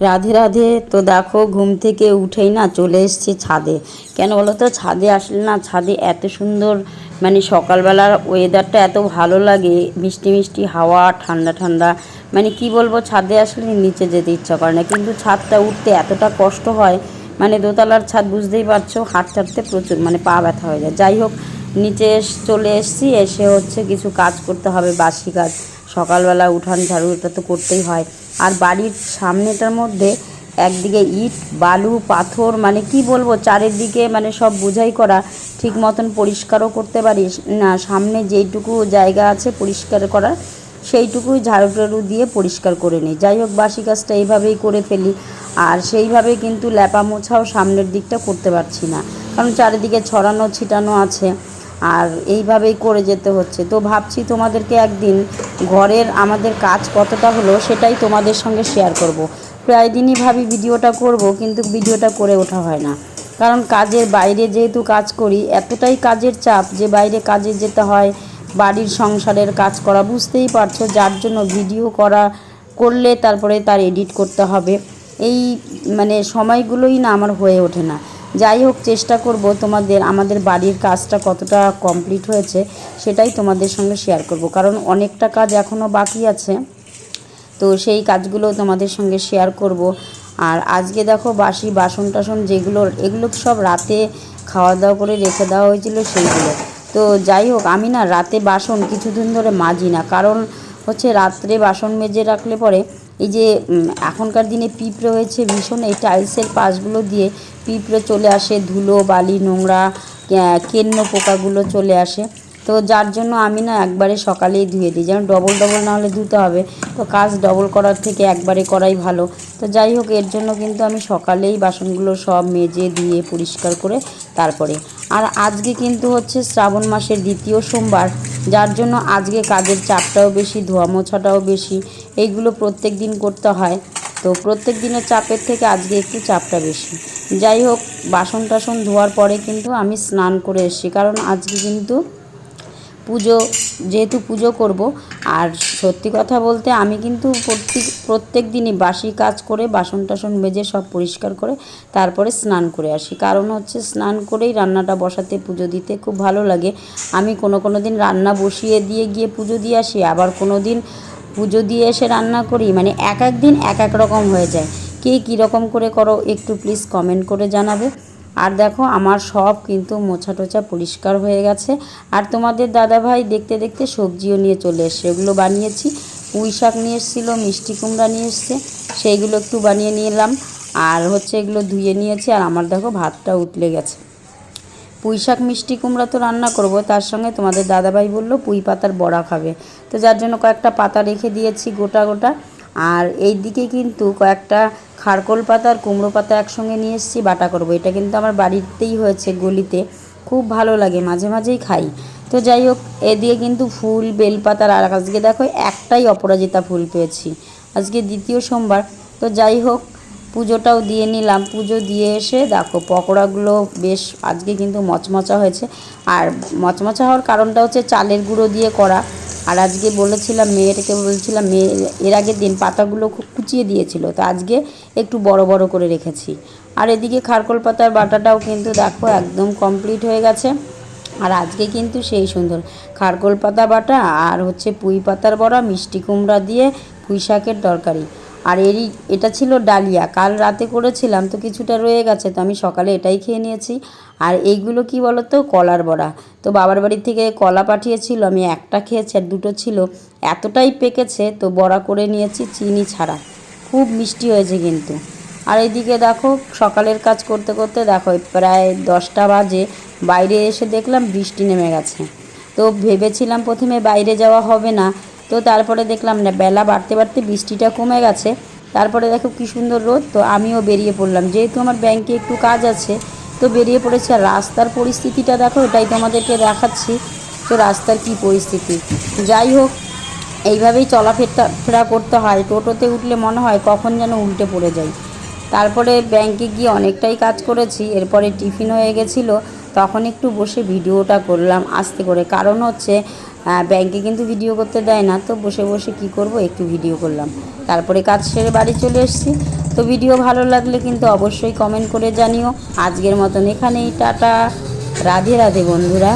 রাধে রাধে, তো দেখো ঘুম থেকে উঠেই না চলে এসেছি ছাদে। কেন বলো তো? ছাদে আসলে না, ছাদে এত সুন্দর মানে সকালবেলার ওয়েদারটা এত ভালো লাগে, মিষ্টি মিষ্টি হাওয়া, ঠান্ডা ঠান্ডা মানে কি বলব, ছাদে আসলে নিচে যেতে ইচ্ছা করে না। কিন্তু ছাদটা উঠতে এতটা কষ্ট হয় মানে দোতলার ছাদ বুঝতেই পারছ হাট চাটতে প্রচুর মানে পা ব্যথা হয়ে যায়। যাই হোক, নিচে চলে এসেছি, এসে হচ্ছে কিছু কাজ করতে হবে, বাসি কাজ। সকালবেলা উঠান ঝাড়ু, এটা তো করতেই হয়। আর বাড়ির সামনেটার মধ্যে একদিকে ইট, বালু, পাথর মানে কি বলব, চারিদিকে মানে সব বোঝাই করা, ঠিক মতন পরিষ্কারও করতে পারিস না। সামনে যেইটুকু জায়গা আছে পরিষ্কার করার সেইটুকুই ঝাড়ু টাড়ু দিয়ে পরিষ্কার করে নিই যাই হোক, বাসি কাজটা এইভাবেই করে ফেলি। আর সেইভাবে কিন্তু ল্যাপা মোছাও সামনের দিকটা করতে পারছি না। কারণ চারিদিকে ছড়ানো, ছিটানো আছে। আর এইভাবেই করে যেতে হচ্ছে। তো ভাবছি তোমাদেরকে একদিন ঘরের আমাদের কাজ কতটা হলো সেটাই তোমাদের সঙ্গে শেয়ার করব। প্রায় দিনই ভাবি ভিডিওটা করব, কিন্তু ভিডিওটা করে ওঠা হয় না। কারণ কাজের বাইরে যেহেতু কাজ করি, এতটাই কাজের চাপ যে বাইরে কাজে যেতে হয়, বাড়ির সংসারের কাজ করা বুঝতেই পারছ, যার জন্য ভিডিও করা, করলে তারপরে তার এডিট করতে হবে। এই মানে সময়গুলোই না আমার হয়ে ওঠে না। যাই হোক, চেষ্টা করব তোমাদের, আমাদের বাড়ির কাজটা কতটা কমপ্লিট হয়েছে সেটাই তোমাদের সঙ্গে শেয়ার করব। কারণ অনেকটা কাজ এখনও বাকি আছে, তো সেই কাজগুলো তোমাদের সঙ্গে শেয়ার করব। আর আজকে দেখো, বাসি বাসন টাসন যেগুলো, এগুলো সব রাতে খাওয়া দাওয়া করে রেখে দেওয়া হয়েছিল সেইগুলো। তো যাই হোক, আমি না রাতে বাসন কিছুদিন ধরে মাজি না, কারণ হচ্ছে রাত্রে বাসন মেজে রাখলে পরে এই যে এখনকার দিনে পিঁপড়ে হয়েছে ভীষণ, এই টাইলসের পাশগুলো দিয়ে পিঁপড়ে চলে আসে, ধুলো, বালি, নোংরা কেন্ন পোকাগুলো চলে আসে। তো যার জন্য আমি না একবারে সকালেই ধুয়ে দিই যেমন ডবল ডবল না হলে ধুতে হবে। তো কাজ ডবল করার থেকে একবারে করাই ভালো। তো যাই হোক, এর জন্য কিন্তু আমি সকালেই বাসনগুলো সব মেজে দিয়ে পরিষ্কার করে তারপরে। আর আজকে কিন্তু হচ্ছে শ্রাবণ মাসের দ্বিতীয় সোমবার। যার জন্য আজকে কাজের চাপটাও বেশি, ধোয়া মোছাটাও বেশি, এইগুলো প্রত্যেক দিন করতে হয়। তো প্রত্যেক দিনের চাপের থেকে আজকে একটু চাপটা বেশি। যাই হোক বাসন টাসন ধোয়ার পরে কিন্তু আমি স্নান করে এসেছি। কারণ আজকে কিন্তু পুজো, যেহেতু পুজো করব, আর সত্যি কথা বলতে আমি কিন্তু প্রত্যেক প্রত্যেক দিনই বাসি কাজ করে বাসন টাসন মেজে সব পরিষ্কার করে, তারপরে স্নান করে আসি। কারণ হচ্ছে স্নান করেই রান্নাটা বসাতে, পুজো দিতে খুব ভালো লাগে। আমি কোনো কোনো দিন রান্না বসিয়ে দিয়ে গিয়ে পুজো দিয়ে আসি, আবার কোনো দিন পুজো দিয়ে এসে রান্না করি মানে এক এক দিন এক এক রকম হয়ে যায়। কে কীরকম করে করো, একটু প্লিজ কমেন্ট করে জানাবে। আর দেখো, আমার সব কিন্তু মোছা টোছা পরিষ্কার হয়ে গেছে। আর তোমাদের দাদাভাই দেখতে দেখতে সবজিও নিয়ে চলে এসছে। ওগুলো বানিয়েছি। পুঁই শাক নিয়ে এসেছিল, মিষ্টি কুমড়া নিয়ে এসছে। সেইগুলো একটু বানিয়ে নিলাম আর হচ্ছে এগুলো ধুয়ে নিয়েছি। আর আমার দেখো, ভাতটা উতলে গেছে। পুঁই শাক, মিষ্টি কুমড়া তো রান্না করব। তার সঙ্গে তোমাদের দাদাভাই বলল, পুঁই পাতার বড়া খাবে। তো যার জন্য কয়েকটা পাতা রেখে দিয়েছি গোটা গোটা। আর এই দিকে কিন্তু কয়েকটা খারকোল পাতা আর কুমড়ো পাতা একসঙ্গে নিয়ে এসেছি, বাটা করব। এটা কিন্তু আমার বাড়িতেই হয়েছে গলিতে, খুব ভালো লাগে, মাঝে মাঝেই খাই। তো যাই হোক, এদিকে কিন্তু ফুল, বেলপাতার আর আজকে দেখো একটাই অপরাজিতা ফুল পেয়েছি, আজকে দ্বিতীয় সোমবার। তো যাই হোক পুজোটাও দিয়ে নিলাম। পুজো দিয়ে এসে দেখো পকোড়াগুলো বেশ আজকে কিন্তু মচমচা হয়েছে। আর মচমচা হওয়ার কারণটা হচ্ছে চালের গুঁড়ো দিয়ে করা। আর আজকে বলেছিলাম মেয়েটাকে বলছিলাম, মেয়ে, এর আগের দিন পাতাগুলো খুব কুচিয়ে দিয়েছিল, তো আজকে একটু বড় বড় করে রেখেছি। আর এদিকে খারকোল পাতার বাটাটাও কিন্তু দেখো একদম কমপ্লিট হয়ে গেছে। আর আজকে কিন্তু সেই সুন্দর খারকোল পাতা বাটা আর হচ্ছে পুঁই পাতার বড়া, মিষ্টি কুমড়া দিয়ে পুঁই শাকের তরকারি। আর এরই, এটা ছিল ডালিয়া। কাল রাতে করেছিলাম তো কিছুটা রয়ে গেছে তো আমি সকালে এটাই খেয়ে নিয়েছি। আর এইগুলো কি বলো তো কলার বড়া। তো বাবার বাড়ি থেকে কলা পাঠিয়েছিল, আমি একটা খেয়েছি আর দুটো ছিল। এতটাই পেকেছে তো বড়া করে নিয়েছি চিনি ছাড়া। খুব মিষ্টি হয়েছে কিন্তু। আর এইদিকে দেখো, সকালের কাজ করতে করতে দেখো, প্রায় দশটা বাজে। বাইরে এসে দেখলাম বৃষ্টি নেমে গেছে। তো ভেবেছিলাম প্রথমে বাইরে যাওয়া হবে না। তো তারপরে দেখলাম, না, বেলা বাড়তে বাড়তে বৃষ্টিটা কমে গেছে। তারপরে দেখো কী সুন্দর রোদ, তো আমিও বেরিয়ে পড়লাম। যেহেতু আমার ব্যাংকে একটু কাজ আছে, তো বেরিয়ে পড়েছে। আর রাস্তার পরিস্থিতিটা দেখো, এটাই তোমাদেরকে দেখাচ্ছি তো রাস্তার কী পরিস্থিতি। যাই হোক, এইভাবেই চলাফেরা ফেরা করতে হয়। টোটোতে উঠলে মনে হয় কখন যেন উল্টে পড়ে যাই। তারপরে ব্যাংকে গিয়ে অনেকটাই কাজ করেছি। এরপরে টিফিন হয়ে গেছিল, তখন একটু বসে ভিডিওটা করলাম আস্তে করে। কারণ হচ্ছে ব্যাংকে কিন্তু ভিডিও করতে দেয় না, তো বসে বসে কি করব? একটু ভিডিও করলাম। তারপরে কাজ সেরে বাড়ি চলে এসেছি। তো ভিডিও ভালো লাগলে কিন্তু অবশ্যই কমেন্ট করে জানিও। আজকের মতন এখানেই, টাটা। রাধে রাধে বন্ধুরা।